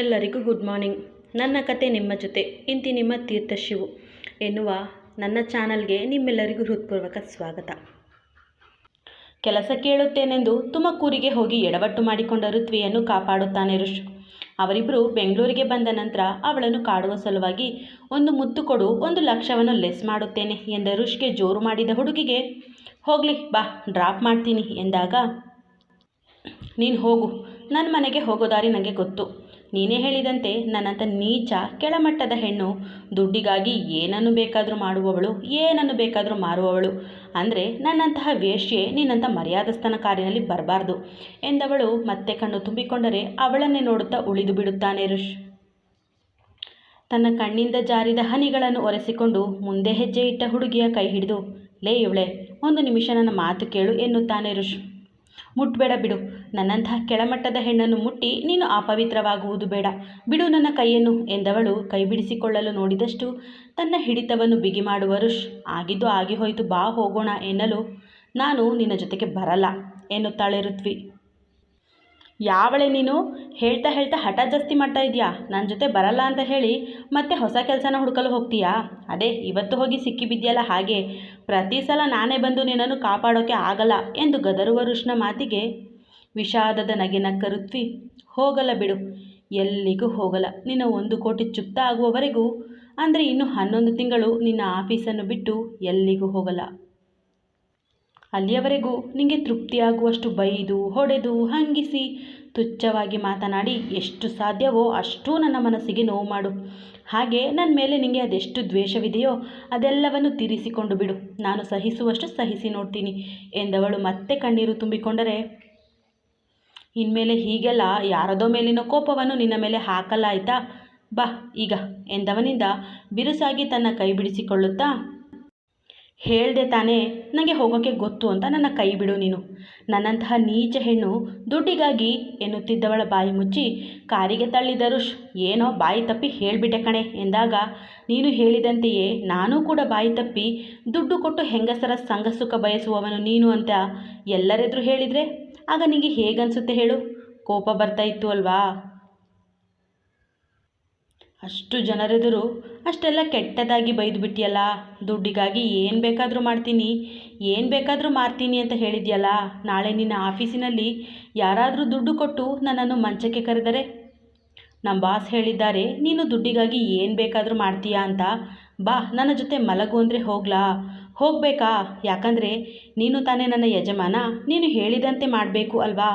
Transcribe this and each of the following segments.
ಎಲ್ಲರಿಗೂ good morning ನನ್ನ ಕತೆ ನಿಮ್ಮ ಜೊತೆ, ಇಂತಿ ನಿಮ್ಮ ತೀರ್ಥ ಶಿವು ಎನ್ನುವ ನನ್ನ ಚಾನಲ್ಗೆ ನಿಮ್ಮೆಲ್ಲರಿಗೂ ಹೃತ್ಪೂರ್ವಕ ಸ್ವಾಗತ. ಕೆಲಸ ಕೇಳುತ್ತೇನೆಂದು ತುಮಕೂರಿಗೆ ಹೋಗಿ ಎಡವಟ್ಟು ಮಾಡಿಕೊಂಡ ಋತ್ವಿಯನ್ನು ಕಾಪಾಡುತ್ತಾನೆ ಋಷ್. ಅವರಿಬ್ಬರು ಬೆಂಗಳೂರಿಗೆ ಬಂದ ನಂತರ ಅವಳನ್ನು ಕಾಡುವ ಸಲುವಾಗಿ ಒಂದು ಮುತ್ತು ಕೊಡು, ಒಂದು ಲಕ್ಷವನ್ನು ಲೆಸ್ ಮಾಡುತ್ತೇನೆ ಎಂದ ಋಷ್ಗೆ ಜೋರು ಮಾಡಿದ ಹುಡುಗಿಗೆ, ಹೋಗಲಿ ಬಾ, ಡ್ರಾಪ್ ಮಾಡ್ತೀನಿ ಎಂದಾಗ, ನೀನು ಹೋಗು ನನ್ನ ಮನೆಗೆ ಹೋಗೋ ದಾರಿ ನನಗೆ ಗೊತ್ತು. ನೀನೇ ಹೇಳಿದಂತೆ ನನ್ನಂಥ ನೀಚ ಕೆಳಮಟ್ಟದ ಹೆಣ್ಣು ದುಡ್ಡಿಗಾಗಿ ಏನನ್ನು ಬೇಕಾದರೂ ಮಾಡುವವಳು, ಏನನ್ನು ಬೇಕಾದರೂ ಮಾರುವವಳು. ಅಂದರೆ ನನ್ನಂತಹ ವೇಶ್ಯೆ ನಿನ್ನಂಥ ಮರ್ಯಾದಸ್ಥನ ಕಾರಿನಲ್ಲಿ ಬರಬಾರ್ದು ಎಂದವಳು ಮತ್ತೆ ಕಣ್ಣು ತುಂಬಿಕೊಂಡರೆ ಅವಳನ್ನೇ ನೋಡುತ್ತಾ ಉಳಿದು ಬಿಡುತ್ತಾನೆ ರುಷ್ ತನ್ನ ಕಣ್ಣಿಂದ ಜಾರಿದ ಹನಿಗಳನ್ನು ಒರೆಸಿಕೊಂಡು ಮುಂದೆ ಹೆಜ್ಜೆ ಇಟ್ಟ ಹುಡುಗಿಯ ಕೈ ಹಿಡಿದು, ಲೇ ಇವಳೆ, ಒಂದು ನಿಮಿಷ ನನ್ನ ಮಾತು ಕೇಳು, ಎನ್ನುತ್ತಾನೆ ರುಷ್ ಮುಟ್ಬೇಡ ಬಿಡು ನನ್ನಂತಹ ಕೆಳಮಟ್ಟದ ಹೆಣ್ಣನ್ನು ಮುಟ್ಟಿ ನೀನು ಅಪವಿತ್ರವಾಗುವುದು ಬೇಡ. ಬಿಡು ನನ್ನ ಕೈಯನ್ನು ಎಂದವಳು ಕೈ ಬಿಡಿಸಿಕೊಳ್ಳಲು ನೋಡಿದಷ್ಟು ತನ್ನ ಹಿಡಿತವನ್ನು ಬಿಗಿ ಮಾಡುವ ಋಷ್ ಆಗಿದ್ದು ಆಗಿ ಹೋಯಿತು ಬಾ, ಹೋಗೋಣ ಎನ್ನಲು ನಾನು ನಿನ್ನ ಜೊತೆಗೆ ಬರಲ್ಲ ಎನ್ನುತ್ತಾಳೆ ಋತ್ವಿ. ಯಾವಳೆ ನೀನು? ಹೇಳ್ತಾ ಹೇಳ್ತಾ ಹಠ ಜಾಸ್ತಿ ಮಾಡ್ತಾ ಇದೆಯಾ? ನನ್ನ ಜೊತೆ ಬರಲ್ಲ ಅಂತ ಹೇಳಿ ಮತ್ತೆ ಹೊಸ ಕೆಲಸನ ಹುಡುಕಲು ಹೋಗ್ತೀಯಾ? ಅದೇ, ಇವತ್ತು ಹೋಗಿ ಸಿಕ್ಕಿಬಿದ್ಯಲ್ಲ ಹಾಗೆ. ಪ್ರತಿ ಸಲ ನಾನೇ ಬಂದು ನಿನ್ನನ್ನು ಕಾಪಾಡೋಕೆ ಆಗಲ್ಲ ಎಂದು ಗದರುವ ಋಷ್ಣ ಮಾತಿಗೆ ವಿಷಾದದ ನಗೆ ನಕ್ಕರುತ್ವಿ ಹೋಗಲ ಬಿಡು. ಎಲ್ಲಿಗೂ ಹೋಗಲ್ಲ ನಿನ್ನ ಒಂದು ಕೋಟಿ ಚುಕ್ತ ಆಗುವವರೆಗೂ ಅಂದರೆ ಇನ್ನು ಹನ್ನೊಂದು ತಿಂಗಳು ನಿನ್ನ ಆಫೀಸನ್ನು ಬಿಟ್ಟು ಎಲ್ಲಿಗೂ ಹೋಗಲ್ಲ ಅಲ್ಲಿಯವರೆಗೂ ನಿಮಗೆ ತೃಪ್ತಿಯಾಗುವಷ್ಟು ಬೈದು, ಹೊಡೆದು, ಹಂಗಿಸಿ, ತುಚ್ಛವಾಗಿ ಮಾತನಾಡಿ ಎಷ್ಟು ಸಾಧ್ಯವೋ ಅಷ್ಟೂ ನನ್ನ ಮನಸ್ಸಿಗೆ ನೋವು ಮಾಡು. ಹಾಗೆ ನನ್ನ ಮೇಲೆ ನಿಮಗೆ ಅದೆಷ್ಟು ದ್ವೇಷವಿದೆಯೋ ಅದೆಲ್ಲವನ್ನು ತೀರಿಸಿಕೊಂಡು ಬಿಡು. ನಾನು ಸಹಿಸುವಷ್ಟು ಸಹಿಸಿ ನೋಡ್ತೀನಿ ಎಂದವಳು ಮತ್ತೆ ಕಣ್ಣೀರು ತುಂಬಿಕೊಂಡರೆ ಇನ್ಮೇಲೆ ಹೀಗೆಲ್ಲ ಯಾರದೋ ಮೇಲಿನ ಕೋಪವನ್ನು ನಿನ್ನ ಮೇಲೆ ಹಾಕಲ್ಲ ಆಯ್ತಾ ಬಾ, ಈಗ, ಎಂದವನಿಂದ ಬಿರುಸಾಗಿ ತನ್ನ ಕೈ ಬಿಡಿಸಿಕೊಳ್ಳುತ್ತಾ, ಹೇಳ್ದೆ ತಾನೇ ನನಗೆ ಹೋಗೋಕ್ಕೆ ಗೊತ್ತು ಅಂತ ನನ್ನ ಕೈ ಬಿಡು ನೀನು. ನನ್ನಂತಹ ನೀಚ ಹೆಣ್ಣು ದುಡ್ಡಿಗಾಗಿ ಎನ್ನುತ್ತಿದ್ದವಳ ಬಾಯಿ ಮುಚ್ಚಿ ಕಾರಿಗೆ ತಳ್ಳಿದರು ಏನೋ ಬಾಯಿ ತಪ್ಪಿ ಹೇಳಿಬಿಟ್ಟೆ ಕಣೆ ಎಂದಾಗ, ನೀನು ಹೇಳಿದಂತೆಯೇ ನಾನೂ ಕೂಡ ಬಾಯಿ ತಪ್ಪಿ ದುಡ್ಡು ಕೊಟ್ಟು ಹೆಂಗಸರ ಸಂಘ ಸುಖ ಬಯಸುವವನು ನೀನು ಅಂತ ಎಲ್ಲರೆದುರು ಹೇಳಿದರೆ ಆಗ ನಿಮಗೆ ಹೇಗನ್ಸುತ್ತೆ ಹೇಳು? ಕೋಪ ಬರ್ತಾ ಇತ್ತು ಅಲ್ವಾ? ಅಷ್ಟು ಜನರೆದುರು ಅಷ್ಟೆಲ್ಲ ಕೆಟ್ಟದಾಗಿ ಬೈದು ಬಿಟ್ಟಿಯಲ್ಲ ದುಡ್ಡಿಗಾಗಿ ಏನು ಬೇಕಾದರೂ ಮಾಡ್ತೀನಿ. ಏನು ಬೇಕಾದರೂ ಮಾರ್ತೀನಿ ಅಂತ ಹೇಳಿದ್ಯಲ್ಲ. ನಾಳೆ ನಿನ್ನ ಆಫೀಸಿನಲ್ಲಿ ಯಾರಾದರೂ ದುಡ್ಡು ಕೊಟ್ಟು ನನ್ನನ್ನು ಮಂಚಕ್ಕೆ ಕರೆದರೆ? ನಮ್ಮ ಬಾಸ್ ಹೇಳಿದ್ದಾರೆ, ನೀನು ದುಡ್ಡಿಗಾಗಿ ಏನು ಬೇಕಾದರೂ ಮಾಡ್ತೀಯಾ ಅಂತ. ಬಾ, ನನ್ನ ಜೊತೆ ಮಲಗು ಅಂದರೆ ಹೋಗ್ಲಾ. ಹೋಗಬೇಕಾ? ಯಾಕಂದರೆ ನೀನು ತಾನೇ ನನ್ನ ಯಜಮಾನ, ನೀನು ಹೇಳಿದಂತೆ ಮಾಡಬೇಕು ಅಲ್ವಾ?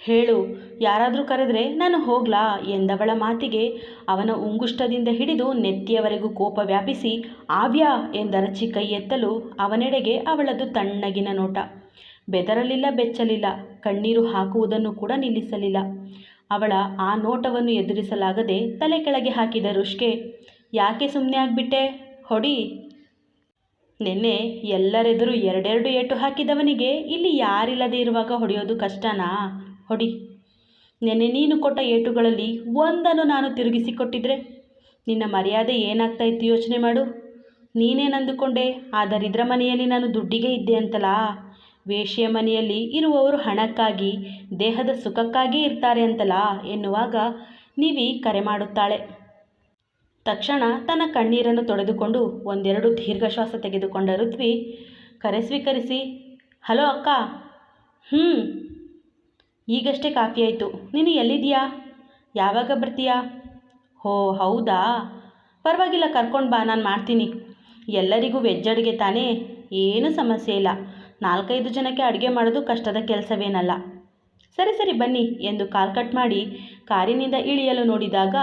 ಹೇಳು, ಯಾರಾದರೂ ಕರೆದರೆ ನಾನು ಹೋಗ್ಲಾ? ಎಂದವಳ ಮಾತಿಗೆ ಅವನ ಉಂಗುಷ್ಟದಿಂದ ಹಿಡಿದು ನೆತ್ತಿಯವರೆಗೂ ಕೋಪ ವ್ಯಾಪಿಸಿ, ಆವ್ಯಾ? ಎಂದರಚಿ ಕೈ ಎತ್ತಲು ಅವನೆಡೆಗೆ ಅವಳದು ತಣ್ಣಗಿನ ನೋಟ. ಬೆದರಲಿಲ್ಲ, ಬೆಚ್ಚಲಿಲ್ಲ, ಕಣ್ಣೀರು ಹಾಕುವುದನ್ನು ಕೂಡ ನಿಲ್ಲಿಸಲಿಲ್ಲ. ಅವಳ ಆ ನೋಟವನ್ನು ಎದುರಿಸಲಾಗದೆ ತಲೆ ಕೆಳಗೆ ಹಾಕಿದ ರುಷ್ಕೆ, ಯಾಕೆ ಸುಮ್ಮನೆ ಆಗಿಬಿಟ್ಟೆ? ಹೊಡಿ. ನಿನ್ನೆ ಎಲ್ಲರೆದುರು ಎರಡೆರಡು ಏಟು ಹಾಕಿದವನಿಗೆ ಇಲ್ಲಿ ಯಾರಿಲ್ಲದೆ ಇರುವಾಗ ಹೊಡೆಯೋದು ಕಷ್ಟನಾ? ಹೊಡಿ. ನೆನ್ನೆ ನೀನು ಕೊಟ್ಟ ಏಟುಗಳಲ್ಲಿ ಒಂದನ್ನು ನಾನು ತಿರುಗಿಸಿಕೊಟ್ಟಿದ್ರೆ ನಿನ್ನ ಮರ್ಯಾದೆ ಏನಾಗ್ತಾ ಇತ್ತು ಯೋಚನೆ ಮಾಡು. ನೀನೇನಂದುಕೊಂಡೆ ಆ ದರಿದ್ರ ಮನೆಯಲ್ಲಿ ನಾನು ದುಡ್ಡಿಗೆ ಇದ್ದೆ ಅಂತಲಾ? ವೇಶ್ಯ ಮನೆಯಲ್ಲಿ ಇರುವವರು ಹಣಕ್ಕಾಗಿ, ದೇಹದ ಸುಖಕ್ಕಾಗಿ ಇರ್ತಾರೆ ಅಂತಲಾ? ಎನ್ನುವಾಗ ನೀವಿ ಕರೆ ಮಾಡುತ್ತಾಳೆ. ತಕ್ಷಣ ತನ್ನ ಕಣ್ಣೀರನ್ನು ತೊಳೆದುಕೊಂಡು ಒಂದೆರಡು ದೀರ್ಘಶ್ವಾಸ ತೆಗೆದುಕೊಂಡ ಋತ್ವಿ ಕರೆ ಸ್ವೀಕರಿಸಿ, ಹಲೋ ಅಕ್ಕ. ಹ್ಞೂ ಈಗಷ್ಟೇ ಕಾಫಿ ಆಯಿತು. ನೀನು ಎಲ್ಲಿದೆಯಾ ಯಾವಾಗ ಬರ್ತೀಯಾ? ಹೋ, ಹೌದಾ? ಪರವಾಗಿಲ್ಲ, ಕರ್ಕೊಂಡು ಬಾ, ನಾನು ಮಾಡ್ತೀನಿ. ಎಲ್ಲರಿಗೂ ವೆಜ್ ಅಡುಗೆ ತಾನೇ? ಏನೂ ಸಮಸ್ಯೆ ಇಲ್ಲ. ನಾಲ್ಕೈದು ಜನಕ್ಕೆ ಅಡುಗೆ ಮಾಡೋದು ಕಷ್ಟದ ಕೆಲಸವೇನಲ್ಲ. ಸರಿ ಸರಿ, ಬನ್ನಿ. ಎಂದು ಕಾಲ್ ಕಟ್ ಮಾಡಿ ಕಾರಿನಿಂದ ಇಳಿಯಲು ನೋಡಿದಾಗ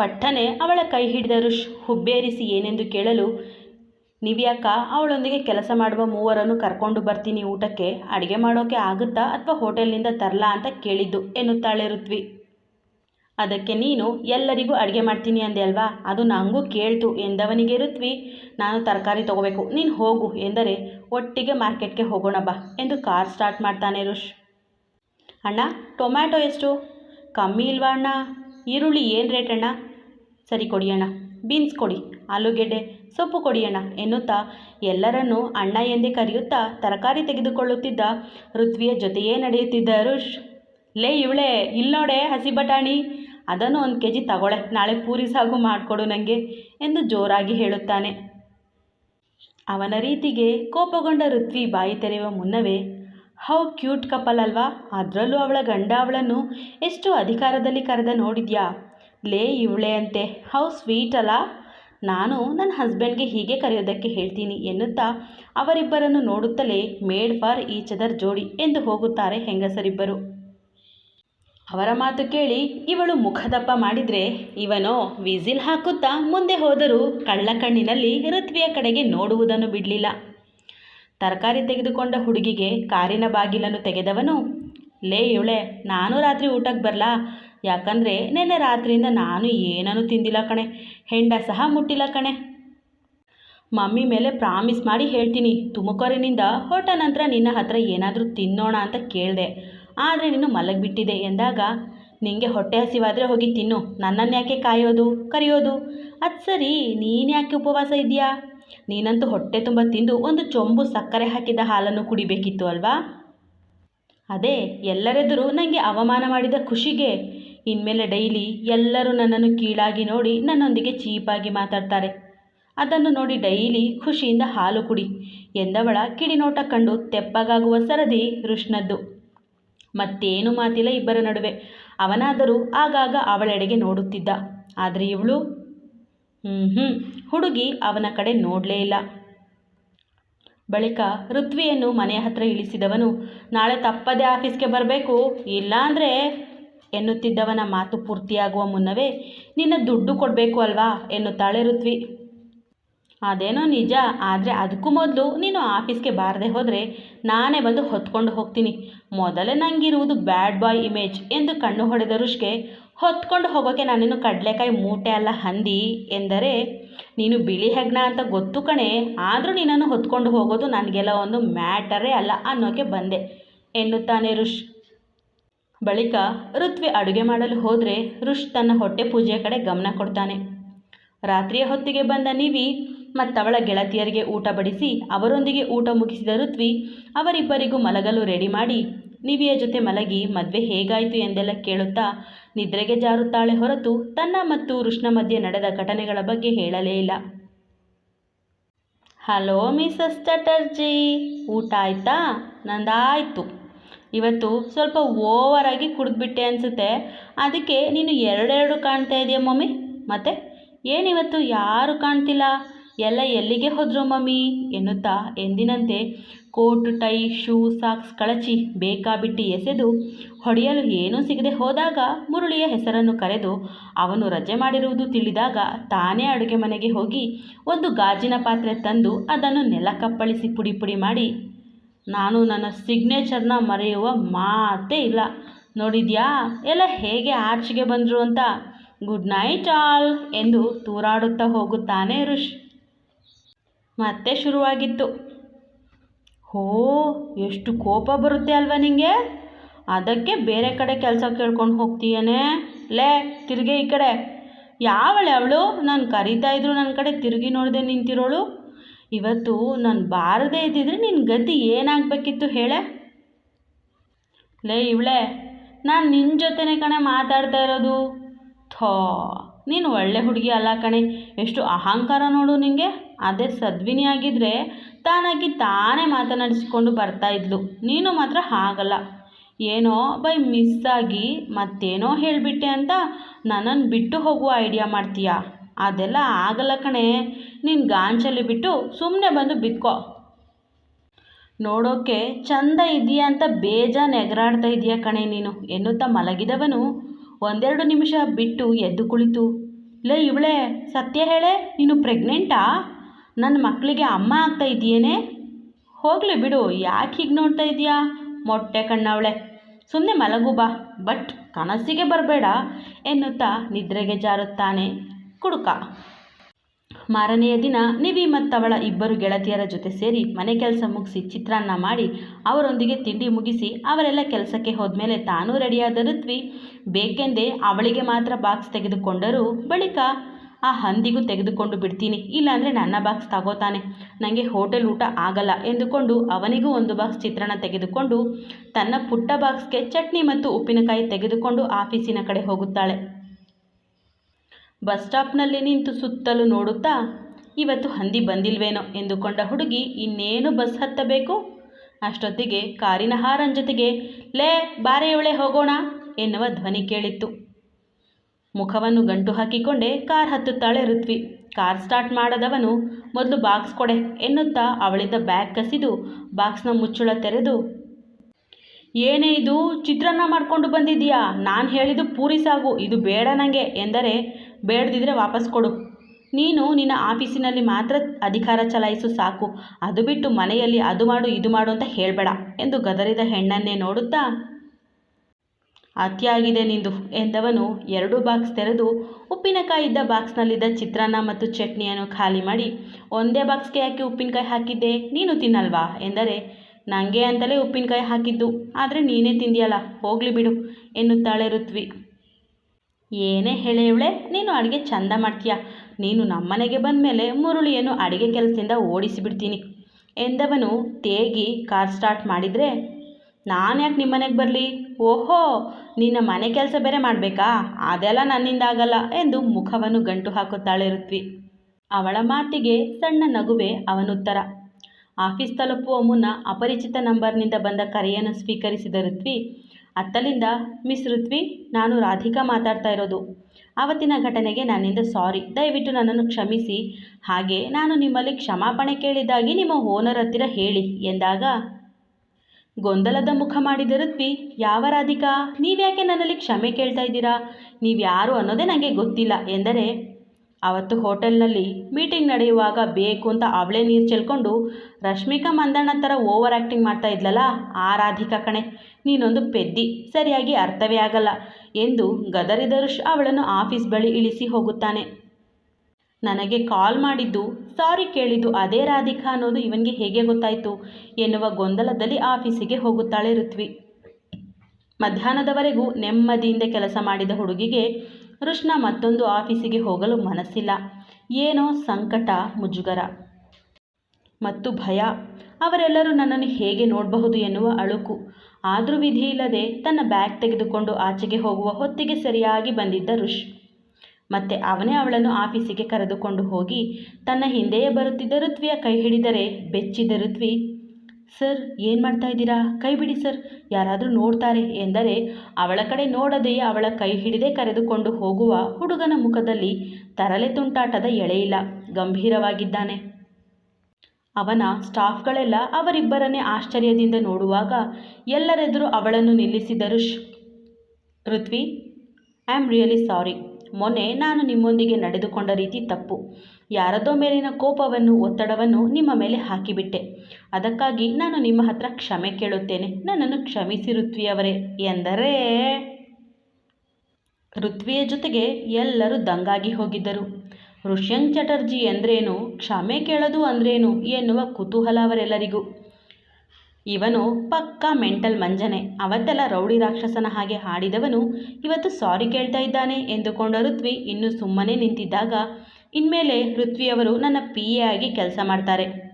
ಪಟ್ಟನೆ ಅವಳ ಕೈ ಹಿಡಿದರು ಹುಬ್ಬೇರಿಸಿ ಏನೆಂದು ಕೇಳಲು ನಿವ್ಯಾಕ ಅವಳೊಂದಿಗೆ ಕೆಲಸ ಮಾಡುವ ಮೂವರನ್ನು ಕರ್ಕೊಂಡು ಬರ್ತೀನಿ ಊಟಕ್ಕೆ? ಅಡುಗೆ ಮಾಡೋಕೆ ಆಗುತ್ತಾ ಅಥವಾ ಹೋಟೆಲ್ನಿಂದ ತರಲಾ ಅಂತ ಕೇಳಿದ್ದು, ಎನ್ನುತ್ತಾಳೆ ಋತ್ವಿ. ಅದಕ್ಕೆ ನೀನು ಎಲ್ಲರಿಗೂ ಅಡುಗೆ ಮಾಡ್ತೀನಿ ಅಂದೆ ಅಲ್ವಾ? ಅದು ನನಗೂ ಕೇಳ್ತು, ಎಂದವನಿಗೆ ಋತ್ವಿ. ನಾನು ತರಕಾರಿ ತಗೋಬೇಕು, ನೀನು ಹೋಗು ಎಂದರೆ ಒಟ್ಟಿಗೆ ಮಾರ್ಕೆಟ್ಗೆ ಹೋಗೋಣ ಬಾ, ಎಂದು ಕಾರ್ ಸ್ಟಾರ್ಟ್ ಮಾಡ್ತಾನೆ ಋಷ್. ಅಣ್ಣ, ಟೊಮ್ಯಾಟೊ ಎಷ್ಟು? ಕಮ್ಮಿ ಇಲ್ವಾ ಅಣ್ಣ? ಈರುಳ್ಳಿ ಏನು ರೇಟ್ ಅಣ್ಣ? ಸರಿ ಕೊಡಿಯೋಣ ಬೀನ್ಸ್ ಕೊಡಿ, ಆಲೂಗೆಡ್ಡೆ, ಸೊಪ್ಪು ಕೊಡಿಯೋಣ ಎನ್ನುತ್ತಾ ಎಲ್ಲರನ್ನೂ ಅಣ್ಣ ಎಂದೇ ಕರೆಯುತ್ತಾ ತರಕಾರಿ ತೆಗೆದುಕೊಳ್ಳುತ್ತಿದ್ದ ಋತ್ವಿಯ ಜೊತೆಯೇ ನಡೆಯುತ್ತಿದ್ದ ಋಷ್ ಲೇ ಇವಳೆ ಇಲ್ಲಿ ನೋಡೆ ಹಸಿ ಬಟಾಣಿ. ಅದನ್ನು ಒಂದು ಕೆ ಜಿ ತಗೊಳೆ, ನಾಳೆ ಪೂರಿ ಸಾಗು ಮಾಡಿಕೊಡು ನನಗೆ ಎಂದು ಜೋರಾಗಿ ಹೇಳುತ್ತಾನೆ. ಅವನ ರೀತಿಗೆ ಕೋಪಗೊಂಡ ಋತ್ವಿ ಬಾಯಿ ತೆರೆಯುವ ಮುನ್ನವೇ, ಹೌ ಕ್ಯೂಟ್ ಕಪಲ್ ಅಲ್ವಾ? ಅದರಲ್ಲೂ ಅವಳ ಗಂಡ ಅವಳನ್ನು ಎಷ್ಟು ಅಧಿಕಾರದಲ್ಲಿ ಕರೆದ ನೋಡಿದ್ಯಾ? ಲೇ ಇವಳೆ ಅಂತೆ. ಹೌ ಸ್ವೀಟ್ ಅಲ್ಲ ನಾನು ನನ್ನ ಹಸ್ಬೆಂಡ್ಗೆ ಹೀಗೆ ಕರೆಯೋದಕ್ಕೆ ಹೇಳ್ತೀನಿ ಎನ್ನುತ್ತಾ ಅವರಿಬ್ಬರನ್ನು ನೋಡುತ್ತಲೇ ಮೇಡ್ ಫಾರ್ ಈಚ್ ಅದರ್ ಜೋಡಿ ಎಂದು ಹೋಗುತ್ತಾರೆ ಹೆಂಗಸರಿಬ್ಬರು. ಅವರ ಮಾತು ಕೇಳಿ ಇವಳು ಮುಖದಪ್ಪ ಮಾಡಿದರೆ ಇವನೋ ವಿಸಿಲ್ ಹಾಕುತ್ತಾ ಮುಂದೆ ಹೋದರೂ ಕಳ್ಳ ಕಣ್ಣಿನಲ್ಲಿ ಋತ್ವಿಯ ಕಡೆಗೆ ನೋಡುವುದನ್ನು ಬಿಡಲಿಲ್ಲ. ತರಕಾರಿ ತೆಗೆದುಕೊಂಡ ಹುಡುಗಿಗೆ ಕಾರಿನ ಬಾಗಿಲನ್ನು ತೆಗೆದವನು, ಲೇ ಇವಳೆ, ನಾನು ರಾತ್ರಿ ಊಟಕ್ಕೆ ಬರಲಾ? ಯಾಕಂದರೆ ನಿನ್ನೆ ರಾತ್ರಿಯಿಂದ ನಾನು ಏನನ್ನು ತಿಂದಿಲ್ಲ ಕಣೆ. ಹೆಂಡ ಸಹ ಮುಟ್ಟಿಲ್ಲ ಕಣೆ. ಮಮ್ಮಿ ಮೇಲೆ ಪ್ರಾಮಿಸ್ ಮಾಡಿ ಹೇಳ್ತೀನಿ, ತುಮಕೂರಿನಿಂದ ಹೊರಟ ನಂತರ ನಿನ್ನ ಹತ್ರ ಏನಾದರೂ ತಿನ್ನೋಣ ಅಂತ ಕೇಳಿದೆ. ಆದರೆ ನೀನು ಮಲಗಿಬಿಟ್ಟಿದೆ ಎಂದಾಗ ನಿನಗೆ ಹೊಟ್ಟೆ ಹಸಿವಾದರೆ ಹೋಗಿ ತಿನ್ನು. ನನ್ನನ್ನು ಯಾಕೆ ಕಾಯೋದು, ಕರೆಯೋದು? ಅದು ಸರಿ, ನೀನು ಯಾಕೆ ಉಪವಾಸ ಇದೆಯಾ ನೀನಂತೂ ಹೊಟ್ಟೆ ತುಂಬ ತಿಂದು ಒಂದು ಚೊಂಬು ಸಕ್ಕರೆ ಹಾಕಿದ ಹಾಲನ್ನು ಕುಡಿಬೇಕಿತ್ತು ಅಲ್ವಾ? ಅದೇ, ಎಲ್ಲರೆದುರು ನನಗೆ ಅವಮಾನ ಮಾಡಿದ ಖುಷಿಗೆ ಇನ್ಮೇಲೆ ಡೈಲಿ ಎಲ್ಲರೂ ನನ್ನನ್ನು ಕೀಳಾಗಿ ನೋಡಿ ನನ್ನೊಂದಿಗೆ ಚೀಪಾಗಿ ಮಾತಾಡ್ತಾರೆ. ಅದನ್ನು ನೋಡಿ ಡೈಲಿ ಖುಷಿಯಿಂದ ಹಾಲು ಕುಡಿ ಎಂದವಳ ಕಿಡಿನೋಟ ಕಂಡು ತೆಪ್ಪಗಾಗುವ ಸರದಿ ಋಷ್ಣದ್ದು ಮತ್ತೇನು ಮಾತಿಲ್ಲ ಇಬ್ಬರ ನಡುವೆ. ಅವನಾದರೂ ಆಗಾಗ ಅವಳೆಡೆಗೆ ನೋಡುತ್ತಿದ್ದ. ಆದರೆ ಇವಳು ಹ್ಞೂ ಹ್ಞೂ ಹುಡುಗಿ ಅವನ ಕಡೆ ನೋಡಲೇ ಇಲ್ಲ. ಬಳಿಕ ಋತ್ವಿಯನ್ನು ಮನೆಯ ಹತ್ರ ಇಳಿಸಿದವನು, ನಾಳೆ ತಪ್ಪದೇ ಆಫೀಸ್ಗೆ ಬರಬೇಕು ಇಲ್ಲಾಂದರೆ ಎನ್ನುತ್ತಿದ್ದವನ ಮಾತು ಪೂರ್ತಿಯಾಗುವ ಮುನ್ನವೇ ನಿನ್ನ ದುಡ್ಡು ಕೊಡಬೇಕು ಅಲ್ವಾ ಎನ್ನುತ್ತಾಳೆ ಋತ್ವಿ. ಅದೇನೋ ನಿಜ, ಆದರೆ ಅದಕ್ಕೂ ಮೊದಲು ನೀನು ಆಫೀಸ್ಗೆ ಬಾರದೆ ಹೋದರೆ ನಾನೇ ಬಂದು ಹೊತ್ಕೊಂಡು ಹೋಗ್ತೀನಿ. ಮೊದಲೇ ನನಗಿರುವುದು ಬ್ಯಾಡ್ ಬಾಯ್ ಇಮೇಜ್ ಎಂದು ಕಣ್ಣು ಹೊಡೆದ ಋಷ್ಗೆ ಹೊತ್ಕೊಂಡು ಹೋಗೋಕ್ಕೆ ನಾನೇನು ಕಡಲೆಕಾಯಿ ಮೂಟೆ ಅಲ್ಲ ಹಂದಿ ಎಂದರೆ, ನೀನು ಬಿಳಿ ಹೆಗ್ಣ ಅಂತ ಗೊತ್ತು ಕಣೆ, ಆದರೂ ನಿನ್ನನ್ನು ಹೊತ್ಕೊಂಡು ಹೋಗೋದು ನನಗೆಲ್ಲ ಒಂದು ಮ್ಯಾಟರೇ ಅಲ್ಲ ಅನ್ನೋಕ್ಕೆ ಬಂದೆ, ಎನ್ನುತ್ತಾನೆ ಋಷ್. ಬಳಿಕ ಋತ್ವಿ ಅಡುಗೆ ಮಾಡಲು ಹೋದರೆ ಋಷ್ ತನ್ನ ಹೊಟ್ಟೆ ಪೂಜೆಯ ಕಡೆ ಗಮನ ಕೊಡ್ತಾನೆ. ರಾತ್ರಿಯ ಹೊತ್ತಿಗೆ ಬಂದ ನಿವಿ ಮತ್ತವಳ ಗೆಳತಿಯರಿಗೆ ಊಟ ಬಡಿಸಿ ಅವರೊಂದಿಗೆ ಊಟ ಮುಗಿಸಿದ ಋತ್ವಿ ಅವರಿಬ್ಬರಿಗೂ ಮಲಗಲು ರೆಡಿ ಮಾಡಿ, ನಿವಿಯ ಜೊತೆ ಮಲಗಿ ಮದುವೆ ಹೇಗಾಯಿತು ಎಂದೆಲ್ಲ ಕೇಳುತ್ತಾ ನಿದ್ರೆಗೆ ಜಾರುತ್ತಾಳೆ ಹೊರತು ತನ್ನ ಮತ್ತು ಋಷ್ಣ ಮಧ್ಯೆ ನಡೆದ ಘಟನೆಗಳ ಬಗ್ಗೆ ಹೇಳಲೇ ಇಲ್ಲ. ಹಲೋ ಮಿಸಸ್ ಚಟರ್ಜಿ, ಊಟ ಆಯ್ತಾ? ನಂದಾಯಿತು. ಇವತ್ತು ಸ್ವಲ್ಪ ಓವರಾಗಿ ಕುಡಿದ್ಬಿಟ್ಟೆ ಅನಿಸುತ್ತೆ. ಅದಕ್ಕೆ ನೀನು ಎರಡೆರಡು ಕಾಣ್ತಾ ಇದೆಯಾ ಮಮ್ಮಿ? ಮತ್ತೆ? ಏನಿವತ್ತು ಯಾರು ಕಾಣ್ತಿಲ್ಲ? ಎಲ್ಲ ಎಲ್ಲಿಗೆ ಹೋದ್ರು ಮಮ್ಮಿ? ಎನ್ನುತ್ತಾ ಎಂದಿನಂತೆ ಕೋಟ್, ಟೈ, ಶೂ, ಸಾಕ್ಸ್, ಕಳಚಿ ಬೇಕಾಬಿಟ್ಟಿ ಎಸೆದು ಹೊಡೆಯಲು ಏನೂ ಸಿಗದೆ ಹೋದಾಗ ಮುರುಳಿಯ ಹೆಸರನ್ನು ಕರೆದು ಅವನು ರಜೆ ಮಾಡಿರುವುದು ತಿಳಿದಾಗ ತಾನೇ ಅಡುಗೆ ಮನೆಗೆ ಹೋಗಿ ಒಂದು ಗಾಜಿನ ಪಾತ್ರೆ ತಂದು ಅದನ್ನು ನೆಲಕ್ಕಪ್ಪಳಿಸಿ ಪುಡಿ ಪುಡಿ ಮಾಡಿ ನಾನು ನನ್ನ ಸಿಗ್ನೇಚರ್ನ ಮರೆಯುವ ಮಾತೇ ಇಲ್ಲ. ನೋಡಿದ್ಯಾ? ಎಲ್ಲ ಹೇಗೆ ಆಚೆಗೆ ಬಂದರು ಅಂತ? ಗುಡ್ ನೈಟ್ ಆಲ್ ಎಂದು ತೂರಾಡುತ್ತಾ ಹೋಗುತ್ತಾನೆ ಋಷ್ ಮತ್ತೆ ಶುರುವಾಗಿತ್ತು. ಹೋ, ಎಷ್ಟು ಕೋಪ ಬರುತ್ತೆ ಅಲ್ವಾ ನಿಂಗೆ? ಅದಕ್ಕೆ ಬೇರೆ ಕಡೆ ಕೆಲಸ ಕೇಳ್ಕೊಂಡು ಹೋಗ್ತೀಯನೇ? ಲೇ, ತಿರುಗಿ ಈ ಕಡೆ. ಯಾವಳೆ ಅವಳು? ನಾನು ಕರೀತಾ ಇದ್ರು ನನ್ನ ಕಡೆ ತಿರುಗಿ ನೋಡದೆ ನಿಂತಿರೋಳು. ಇವತ್ತು ನಾನು ಬಾರದೇ ಇದ್ದಿದ್ರೆ ನಿನ್ನ ಗತಿ ಏನಾಗಬೇಕಿತ್ತು ಹೇಳೆ? ಲೇ ಇವಳೆ, ನಾನು ನಿನ್ನ ಜೊತೆನೇ ಕಣೆ ಮಾತಾಡ್ತಾ ಇರೋದು. ಥೋ, ನೀನು ಒಳ್ಳೆ ಹುಡುಗಿ ಅಲ್ಲ ಕಣೆ. ಎಷ್ಟು ಅಹಂಕಾರ ನೋಡು ನಿನಗೆ ಅದೇ ಸದ್ವಿನಿ ಆಗಿದ್ದರೆ ತಾನಾಗಿ ತಾನೇ ಮಾತನಾಡಿಸಿಕೊಂಡು ಬರ್ತಾ ಇದ್ಲು. ನೀನು ಮಾತ್ರ ಹಾಗಲ್ಲ. ಏನೋ ಬೈ ಮಿಸ್ ಆಗಿ ಮತ್ತೇನೋ ಹೇಳಿಬಿಟ್ಟೆ ಅಂತ ನನ್ನನ್ನು ಬಿಟ್ಟು ಹೋಗುವ ಐಡಿಯಾ ಮಾಡ್ತೀಯಾ? ಅದೆಲ್ಲ ಆಗಲ್ಲ ಕಣೆ. ನೀನು ಗಾಂಚಲ್ಲಿ ಬಿಟ್ಟು ಸುಮ್ಮನೆ ಬಂದು ಬಿತ್ಕೋ. ನೋಡೋಕ್ಕೆ ಚಂದ ಇದೆಯಾ ಅಂತ ಬೇಜಾನ್ ಎಗರಾಡ್ತಾ ಇದೆಯಾ ಕಣೆ ನೀನು. ಎನ್ನುತ್ತಾ ಮಲಗಿದವನು. ಒಂದೆರಡು ನಿಮಿಷ ಬಿಟ್ಟು ಎದ್ದು ಕುಳಿತು. ಲೇ ಇವಳೆ, ಸತ್ಯ ಹೇಳೆ, ನೀನು ಪ್ರೆಗ್ನೆಂಟಾ ನನ್ನ ಮಕ್ಕಳಿಗೆ ಅಮ್ಮ ಆಗ್ತಾ ಇದೆಯೇನೆ ಹೋಗಲಿ ಬಿಡು, ಯಾಕೆ ಹೀಗೆ ನೋಡ್ತಾ ಇದೆಯಾ ಮೊಟ್ಟೆ ಕಣ್ಣವಳೆ. ಸುಮ್ಮನೆ ಮಲಗು ಬಾ, ಬಟ್ ಕನಸಿಗೆ ಬರಬೇಡ, ಎನ್ನುತ್ತಾ ನಿದ್ರೆಗೆ ಜಾರುತ್ತಾನೆ. ಕುಡುಕ. ಮಾರನೆಯ ದಿನ ನಿವಿ ಮತ್ತವಳ ಇಬ್ಬರು ಗೆಳತಿಯರ ಜೊತೆ ಸೇರಿ ಮನೆ ಕೆಲಸ ಮುಗಿಸಿ ಚಿತ್ರಾನ್ನ ಮಾಡಿ ಅವರೊಂದಿಗೆ ತಿಂಡಿ ಮುಗಿಸಿ ಅವರೆಲ್ಲ ಕೆಲಸಕ್ಕೆ ಹೋದ್ಮೇಲೆ ತಾನೂ ರೆಡಿಯಾದ ಋತ್ವಿ. ಬೇಕೆಂದೇ ಅವಳಿಗೆ ಮಾತ್ರ ಬಾಕ್ಸ್ ತೆಗೆದುಕೊಂಡರೂ ಬಳಿಕ ಆ ಹಂದಿಗೂ ತೆಗೆದುಕೊಂಡು ಬಿಡ್ತೀನಿ, ಇಲ್ಲಾಂದರೆ ನನ್ನ ಬಾಕ್ಸ್ ತಗೋತಾನೆ ನನಗೆ ಹೋಟೆಲ್ ಊಟ ಆಗಲ್ಲ ಎಂದುಕೊಂಡು ಅವನಿಗೂ ಒಂದು ಬಾಕ್ಸ್ ಚಿತ್ರಾನ್ನ ತೆಗೆದುಕೊಂಡು ತನ್ನ ಪುಟ್ಟ ಬಾಕ್ಸ್ಗೆ ಚಟ್ನಿ ಮತ್ತು ಉಪ್ಪಿನಕಾಯಿ ತೆಗೆದುಕೊಂಡು ಆಫೀಸಿನ ಕಡೆ ಹೋಗುತ್ತಾಳೆ. ಬಸ್ ಸ್ಟಾಪ್ನಲ್ಲಿ ನಿಂತು ಸುತ್ತಲೂ ನೋಡುತ್ತಾ, ಇವತ್ತು ಹಂದಿ ಬಂದಿಲ್ವೇನೋ? ಎಂದುಕೊಂಡ ಹುಡುಗಿ, ಇನ್ನೇನು ಬಸ್ ಹತ್ತಬೇಕು? ಅಷ್ಟೊತ್ತಿಗೆ ಕಾರಿನ ಹಾರನ್ ಜೊತೆಗೆ, ಲೇ ಬಾರೆಯೊಳೆ ಹೋಗೋಣ? ಎನ್ನುವ ಧ್ವನಿ ಕೇಳಿತ್ತು. ಮುಖವನ್ನು ಗಂಟು ಹಾಕಿಕೊಂಡೇ ಕಾರ್ ಹತ್ತುತ್ತಾಳೆ ಋತ್ವಿ. ಕಾರ್ ಸ್ಟಾರ್ಟ್ ಮಾಡದವನು, ಮೊದಲು ಬಾಕ್ಸ್ ಕೊಡೆ ಎನ್ನುತ್ತಾ ಅವಳಿಂದ ಬ್ಯಾಗ್ ಕಸಿದು ಬಾಕ್ಸ್ನ ಮುಚ್ಚುಳ ತೆರೆದು, ಏನೇ ಇದು, ಚಿತ್ರಾನ್ನ ಮಾಡಿಕೊಂಡು ಬಂದಿದ್ದೀಯಾ? ನಾನು ಹೇಳಿದ್ದು ಪೂರಿ ಸಾಗು, ಇದು ಬೇಡ ನನಗೆ ಎಂದರೆ ಬೇಡದಿದ್ರೆ ವಾಪಸ್ ಕೊಡು. ನೀನು ನಿನ್ನ ಆಫೀಸಿನಲ್ಲಿ ಮಾತ್ರ ಅಧಿಕಾರ ಚಲಾಯಿಸು ಸಾಕು. ಅದು ಬಿಟ್ಟು ಮನೆಯಲ್ಲಿ ಅದು ಮಾಡು, ಇದು ಮಾಡು ಅಂತ ಹೇಳಬೇಡ ಎಂದು ಗದರಿದ ಹೆಣ್ಣನ್ನೇ ನೋಡುತ್ತಾ. ಅತಿಯಾಗಿದೆ ನಿಂದು ಎಂದವನು ಎರಡು ಬಾಕ್ಸ್ ತೆರೆದು ಉಪ್ಪಿನಕಾಯಿ ಇದ್ದ ಬಾಕ್ಸ್ನಲ್ಲಿದ್ದ ಚಿತ್ರಾನ್ನ ಮತ್ತು ಚಟ್ನಿಯನ್ನು ಖಾಲಿ ಮಾಡಿ, ಒಂದೇ ಬಾಕ್ಸ್ಗೆ ಯಾಕೆ ಉಪ್ಪಿನಕಾಯಿ ಹಾಕಿದ್ದೆ? ನೀನು ತಿನ್ನಲ್ವಾ? ಎಂದರೆ ನನಗೆ ಅಂತಲೇ ಉಪ್ಪಿನಕಾಯಿ ಹಾಕಿದ್ದು. ಆದರೆ ನೀನೇ ತಿಂದಿಯಲ್ಲ, ಹೋಗಲಿ ಬಿಡು ಎನ್ನುತ್ತಾಳೆ ಋತ್ವಿ. ಏನೇ ಹೇಳೆಯವಳೆ, ನೀನು ಅಡುಗೆ ಚಂದ ಮಾಡ್ತೀಯ? ನೀನು ನಮ್ಮನೆಗೆ ಬಂದಮೇಲೆ ಮುರುಳಿಯನ್ನು ಅಡುಗೆ ಕೆಲಸದಿಂದ ಓಡಿಸಿಬಿಡ್ತೀನಿ ಎಂದವನು ತೇಗಿ ಕಾರ್ ಸ್ಟಾರ್ಟ್ ಮಾಡಿದರೆ ನಾನು ಯಾಕೆ ನಿಮ್ಮನೆಗೆ ಬರಲಿ? ಓಹೋ, ನಿನ್ನ ಮನೆ ಕೆಲಸ ಬೇರೆ ಮಾಡಬೇಕಾ? ಅದೆಲ್ಲ ನನ್ನಿಂದ ಆಗಲ್ಲ ಎಂದು ಮುಖವನ್ನು ಗಂಟು ಹಾಕುತ್ತಾಳೆ ಋತ್ವಿ. ಅವಳ ಮಾತಿಗೆ ಸಣ್ಣ ನಗುವೆ ಅವನುತ್ತರ. ಆಫೀಸ್ ತಲುಪುವ ಮುನ್ನ ಅಪರಿಚಿತ ನಂಬರ್ನಿಂದ ಬಂದ ಕರೆಯನ್ನು ಸ್ವೀಕರಿಸಿದ ಋತ್ವಿ ಅತ್ತಲಿಂದ ಮಿಸ್ ಋತ್ವಿ, ನಾನು ರಾಧಿಕಾ ಮಾತಾಡ್ತಾ ಇರೋದು. ಆವತ್ತಿನ ಘಟನೆಗೆ ನನ್ನಿಂದ ಸಾರಿ. ದಯವಿಟ್ಟು ನನ್ನನ್ನು ಕ್ಷಮಿಸಿ. ಹಾಗೆ ನಾನು ನಿಮ್ಮಲ್ಲಿ ಕ್ಷಮಾಪಣೆ ಕೇಳಿದ್ದಾಗಿ ನಿಮ್ಮ ಓನರ್ ಹತ್ತಿರ ಹೇಳಿ ಎಂದಾಗ, ಗೊಂದಲದ ಮುಖ ಮಾಡಿದ ಋತ್ವಿ, ಯಾವ ರಾಧಿಕಾ, ನೀವ್ಯಾಕೆ ನನ್ನಲ್ಲಿ ಕ್ಷಮೆ ಕೇಳ್ತಾ ಇದ್ದೀರಾ? ನೀವು ಯಾರು ಅನ್ನೋದೇ ನನಗೆ ಗೊತ್ತಿಲ್ಲ ಎಂದರೆ ಅವತ್ತು ಹೋಟೆಲ್ನಲ್ಲಿ ಮೀಟಿಂಗ್ ನಡೆಯುವಾಗ ಬೇಕು ಅಂತ ಅವಳೇ ನೀರು ಚೆಲ್ಕೊಂಡು, ರಶ್ಮಿಕಾ ಮಂದಣ್ಣ ಥರ ಓವರ್ ಆ್ಯಕ್ಟಿಂಗ್ ಮಾಡ್ತಾ ಇದ್ಲಲ್ಲ ಆ ಕಣೆ, ನೀನೊಂದು ಪೆದ್ದಿ, ಸರಿಯಾಗಿ ಅರ್ಥವೇ ಆಗಲ್ಲ ಎಂದು ಗದರಿದರುಷ್ ಅವಳನ್ನು ಆಫೀಸ್ ಬಳಿ ಇಳಿಸಿ ಹೋಗುತ್ತಾನೆ. ನನಗೆ ಕಾಲ್ ಮಾಡಿದ್ದು, ಸಾರಿ ಕೇಳಿದ್ದು ಅದೇ ರಾಧಿಕಾ ಅನ್ನೋದು ಇವನಿಗೆ ಹೇಗೆ ಗೊತ್ತಾಯಿತು ಎನ್ನುವ ಗೊಂದಲದಲ್ಲಿ ಆಫೀಸಿಗೆ ಹೋಗುತ್ತಾಳೆ ಋತ್ವಿ. ಮಧ್ಯಾಹ್ನದವರೆಗೂ ನೆಮ್ಮದಿಯಿಂದ ಕೆಲಸ ಮಾಡಿದ ಹುಡುಗಿಗೆ ಋಷ್ಣ ಮತ್ತೊಂದು ಆಫೀಸಿಗೆ ಹೋಗಲು ಮನಸ್ಸಿಲ್ಲ. ಏನೋ ಸಂಕಟ, ಮುಜುಗರ ಮತ್ತು ಭಯ. ಅವರೆಲ್ಲರೂ ನನ್ನನ್ನು ಹೇಗೆ ನೋಡಬಹುದು ಎನ್ನುವ ಅಳುಕು. ಆದರೂ ವಿಧಿ ಇಲ್ಲದೆ ತನ್ನ ಬ್ಯಾಗ್ ತೆಗೆದುಕೊಂಡು ಆಚೆಗೆ ಹೋಗುವ ಹೊತ್ತಿಗೆ ಸರಿಯಾಗಿ ಬಂದಿದ್ದ ಋಷ್. ಮತ್ತೆ ಅವನೇ ಅವಳನ್ನು ಆಫೀಸಿಗೆ ಕರೆದುಕೊಂಡು ಹೋಗಿ ತನ್ನ ಹಿಂದೆಯೇ ಬರುತ್ತಿದ್ದ ಋತ್ವಿಯ ಕೈ ಹಿಡಿದರೆ ಬೆಚ್ಚಿದ ಋತ್ವಿ ಸರ್, ಏನು ಮಾಡ್ತಾ ಇದ್ದೀರಾ? ಕೈ ಬಿಡಿ ಸರ್. ಯಾರಾದರೂ ನೋಡ್ತಾರೆ ಎಂದರೆ ಅವಳ ಕಡೆ ನೋಡದೆಯೇ ಅವಳ ಕೈ ಹಿಡಿದೇ ಕರೆದುಕೊಂಡು ಹೋಗುವ ಹುಡುಗನ ಮುಖದಲ್ಲಿ ತರಲೆ ತುಂಟಾಟದ ಎಳೆಯಿಲ್ಲ ಗಂಭೀರವಾಗಿದ್ದಾನೆ. ಅವನ ಸ್ಟಾಫ್ಗಳೆಲ್ಲ ಅವರಿಬ್ಬರನ್ನೇ ಆಶ್ಚರ್ಯದಿಂದ ನೋಡುವಾಗ ಎಲ್ಲರೆದುರು ಅವಳನ್ನು ನಿಲ್ಲಿಸಿದರು Rush Rutvi, I am really sorry. ಮೊನ್ನೆ ನಾನು ನಿಮ್ಮೊಂದಿಗೆ ನಡೆದುಕೊಂಡ ರೀತಿ ತಪ್ಪು. ಯಾರದೋ ಮೇಲಿನ ಕೋಪವನ್ನು, ಒತ್ತಡವನ್ನು ನಿಮ್ಮ ಮೇಲೆ ಹಾಕಿಬಿಟ್ಟೆ. ಅದಕ್ಕಾಗಿ ನಾನು ನಿಮ್ಮ ಹತ್ರ ಕ್ಷಮೆ ಕೇಳುತ್ತೇನೆ. ನನ್ನನ್ನು ಕ್ಷಮಿಸಿ ಋತ್ವಿಯವರೇ ಎಂದರೆ? ಋತ್ವಿಯ ಜೊತೆಗೆ ಎಲ್ಲರೂ ದಂಗಾಗಿ ಹೋಗಿದ್ದರು. ಋಷ್ಯಂಗ್ ಚಟರ್ಜಿ ಎಂದ್ರೇನು? ಕ್ಷಮೆ ಕೇಳೋದು ಅಂದ್ರೇನು? ಎನ್ನುವ ಕುತೂಹಲ ಅವರೆಲ್ಲರಿಗೂ. ಇವನು ಪಕ್ಕಾ ಮೆಂಟಲ್ ಮಂಜನೆ. ಅವತ್ತೆಲ್ಲ ರೌಡಿ ರಾಕ್ಷಸನ ಹಾಗೆ ಹಾಡಿದವನು. ಇವತ್ತು ಸಾರಿ ಕೇಳ್ತಾ ಇದ್ದಾನೆ ಎಂದುಕೊಂಡ ಋತ್ವಿ ಇನ್ನೂ ಸುಮ್ಮನೆ ನಿಂತಿದ್ದಾಗ ಇನ್ಮೇಲೆ ಋತ್ವಿಯವರು ನನ್ನ ಪಿ ಎ ಆಗಿ ಕೆಲಸ ಮಾಡ್ತಾರೆ.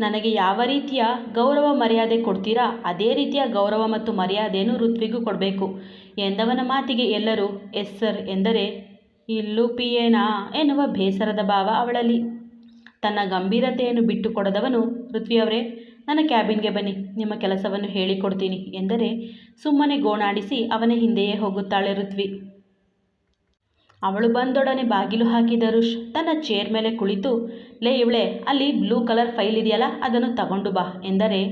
ನನಗೆ ಯಾವ ರೀತಿಯ ಗೌರವ ಮರ್ಯಾದೆ ಕೊಡ್ತೀರಾ, ಅದೇ ರೀತಿಯ ಗೌರವ ಮತ್ತು ಮರ್ಯಾದೆಯನ್ನು ಋತ್ವಿಗೂ ಕೊಡಬೇಕು. ಎಂದವನ ಮಾತಿಗೆ ಎಲ್ಲರೂ, ಎಸ್ ಸರ್ ಎಂದರೆ, ಇಲ್ಲೂ ಪಿ ಎನಾ ಎನ್ನುವ ಬೇಸರದ ಭಾವ ಅವಳಲ್ಲಿ. ತನ್ನ ಗಂಭೀರತೆಯನ್ನು ಬಿಟ್ಟು ಕೊಡದವನು ಋತ್ವಿಯವರೇ ನನ್ನ ಕ್ಯಾಬಿನ್ಗೆ ಬನ್ನಿ, ನಿಮ್ಮ ಕೆಲಸವನ್ನು ಹೇಳಿಕೊಡ್ತೀನಿ ಎಂದರೆ, ಸುಮ್ಮನೆ ಗೋಣಾಡಿಸಿ ಅವನ ಹಿಂದೆಯೇ ಹೋಗುತ್ತಾಳೆ ಋತ್ವಿ. ಅವಳು ಬಂದೊಡನೆ ಬಾಗಿಲು ಹಾಕಿದರು ತನ್ನ ಚೇರ್ ಮೇಲೆ ಕುಳಿತು, ಲೇ ಇವಳೆ, ಅಲ್ಲಿ ಬ್ಲೂ ಕಲರ್ ಫೈಲ್ ಇದೆಯಲ್ಲ, ಅದನ್ನು ತಗೊಂಡು ಬಾ, ಎಂದರೆ,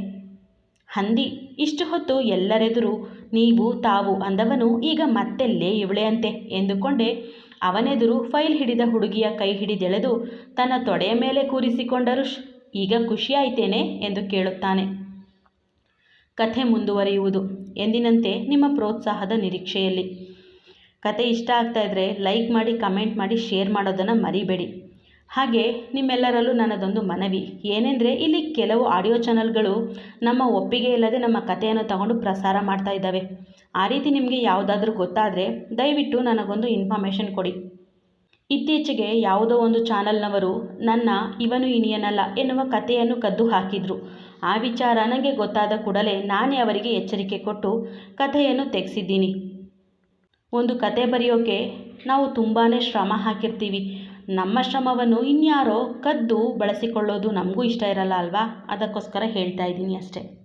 ಹಂದಿ, ಇಷ್ಟು ಹೊತ್ತು ಎಲ್ಲರೆದುರು ನೀವು, ತಾವು ಅಂದವನು ಈಗ ಮತ್ತೆ ಲೇ ಇವಳೆ ಅಂತೆ, ಎಂದುಕೊಂಡೆ ಅವನೆದುರು ಫೈಲ್ ಹಿಡಿದ ಹುಡುಗಿಯ ಕೈ ಹಿಡಿದೆಳೆದು ತನ್ನ ತೊಡೆಯ ಮೇಲೆ ಕೂರಿಸಿಕೊಂಡರು ಈಗ ಖುಷಿಯಾಯಿತೇನೆ ಎಂದು ಕೇಳುತ್ತಾನೆ. ಕಥೆ ಮುಂದುವರಿಯುವುದು ಎಂದಿನಂತೆ ನಿಮ್ಮ ಪ್ರೋತ್ಸಾಹದ ನಿರೀಕ್ಷೆಯಲ್ಲಿ. ಕತೆ ಇಷ್ಟ ಆಗ್ತಾ ಇದ್ದರೆ ಲೈಕ್ ಮಾಡಿ ಕಮೆಂಟ್ ಮಾಡಿ ಶೇರ್ ಮಾಡೋದನ್ನು ಮರಿಬೇಡಿ. ಹಾಗೆ ನಿಮ್ಮೆಲ್ಲರಲ್ಲೂ ನನ್ನದೊಂದು ಮನವಿ. ಏನೆಂದರೆ ಇಲ್ಲಿ ಕೆಲವು ಆಡಿಯೋ ಚಾನಲ್ಗಳು ನಮ್ಮ ಒಪ್ಪಿಗೆ ಇಲ್ಲದೆ ನಮ್ಮ ಕಥೆಯನ್ನು ತಗೊಂಡು ಪ್ರಸಾರ ಮಾಡ್ತಾ ಇದ್ದಾವೆ. ಆ ರೀತಿ ನಿಮಗೆ ಯಾವುದಾದ್ರೂ ಗೊತ್ತಾದರೆ ದಯವಿಟ್ಟು ನನಗೊಂದು ಇನ್ಫಾರ್ಮೇಷನ್ ಕೊಡಿ. ಇತ್ತೀಚೆಗೆ ಯಾವುದೋ ಒಂದು ಚಾನಲ್ನವರು ನನ್ನ ಇವನು ಇನಿಯನಲ್ಲ ಎನ್ನುವ ಕಥೆಯನ್ನು ಕದ್ದು ಹಾಕಿದರು. ಆ ವಿಚಾರ ನನಗೆ ಗೊತ್ತಾದ ಕೂಡಲೇ ನಾನೇ ಅವರಿಗೆ ಎಚ್ಚರಿಕೆ ಕೊಟ್ಟು ಕಥೆಯನ್ನು ತೆಗೆಸಿದ್ದೀನಿ. ಒಂದು ಕತೆ ಬರೆಯೋಕೆ ನಾವು ತುಂಬಾ ಶ್ರಮ ಹಾಕಿರ್ತೀವಿ. ನಮ್ಮ ಶ್ರಮವನ್ನು ಇನ್ಯಾರೋ ಕದ್ದು ಬಳಸಿಕೊಳ್ಳೋದು ನಮಗೂ ಇಷ್ಟ ಇರಲ್ಲ ಅಲ್ವಾ? ಅದಕ್ಕೋಸ್ಕರ ಹೇಳ್ತಾ ಇದ್ದೀನಿ ಅಷ್ಟೇ.